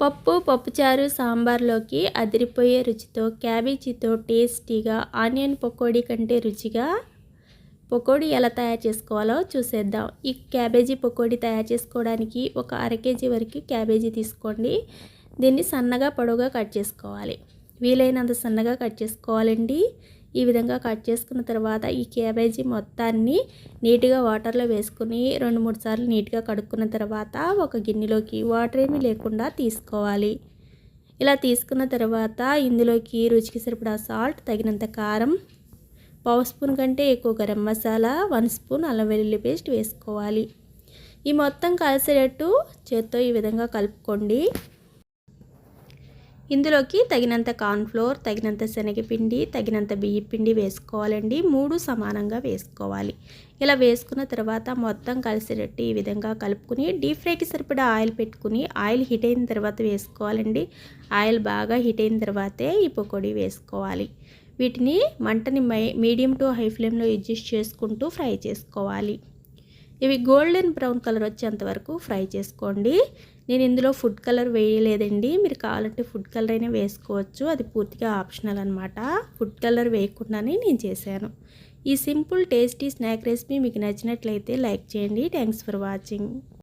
పప్పు పప్పుచారు సాంబార్లోకి అదిరిపోయే రుచితో క్యాబేజీతో టేస్టీగా ఆనియన్ పకోడీ కంటే రుచిగా పకోడీ ఎలా తయారు చేసుకోవాలో చూసేద్దాం. ఈ క్యాబేజీ పకోడీ తయారు చేసుకోవడానికి ఒక అర కేజీ వరకు క్యాబేజీ తీసుకోండి. దీన్ని సన్నగా పొడవుగా కట్ చేసుకోవాలి. వీలైనంత సన్నగా కట్ చేసుకోవాలండి. ఈ విధంగా కట్ చేసుకున్న తర్వాత ఈ క్యాబేజీ మొత్తాన్ని నీట్గా వాటర్లో వేసుకుని రెండు మూడు సార్లు నీట్గా కడుక్కున్న తర్వాత ఒక గిన్నెలోకి వాటర్ ఏమీ లేకుండా తీసుకోవాలి. ఇలా తీసుకున్న తర్వాత ఇందులోకి రుచికి సరిపడా సాల్ట్ తగినంత కారం పావు స్పూన్ కంటే ఎక్కువ గరం మసాలా వన్ స్పూన్ అల్లం వెల్లుల్లి పేస్ట్ వేసుకోవాలి. ఈ మొత్తం కలిసేటట్టు చేత్తో ఈ విధంగా కలుపుకోండి. ఇందులోకి తగినంత కార్న్ఫ్లోర్ తగినంత శనగపిండి తగినంత బియ్యపిండి వేసుకోవాలండి. మూడు సమానంగా వేసుకోవాలి. ఇలా వేసుకున్న తర్వాత మొత్తం కలిసేటట్టు ఈ విధంగా కలుపుకుని డీప్ ఫ్రైకి సరిపడా ఆయిల్ పెట్టుకుని ఆయిల్ హీట్ అయిన తర్వాత వేసుకోవాలండి. ఆయిల్ బాగా హీట్ అయిన తర్వాతే ఈ పకోడీ వేసుకోవాలి. వీటిని మంటని మీడియం టు హై ఫ్లేమ్లో అడ్జస్ట్ చేసుకుంటూ ఫ్రై చేసుకోవాలి. ఇవి గోల్డెన్ బ్రౌన్ కలర్ వచ్చేంత వరకు ఫ్రై చేసుకోండి. నేను ఇందులో ఫుడ్ కలర్ వేయలేదండి. మీరు కావాలంటే ఫుడ్ కలర్ అయినా వేసుకోవచ్చు. అది పూర్తిగా ఆప్షనల్ అనమాట ఫుడ్ కలర్ వేయకుండానే నేను చేశాను. ఈ సింపుల్ టేస్టీ స్నాక్ రెసిపీ మీకు నచ్చినట్లయితే లైక్ చేయండి. Thanks for watching.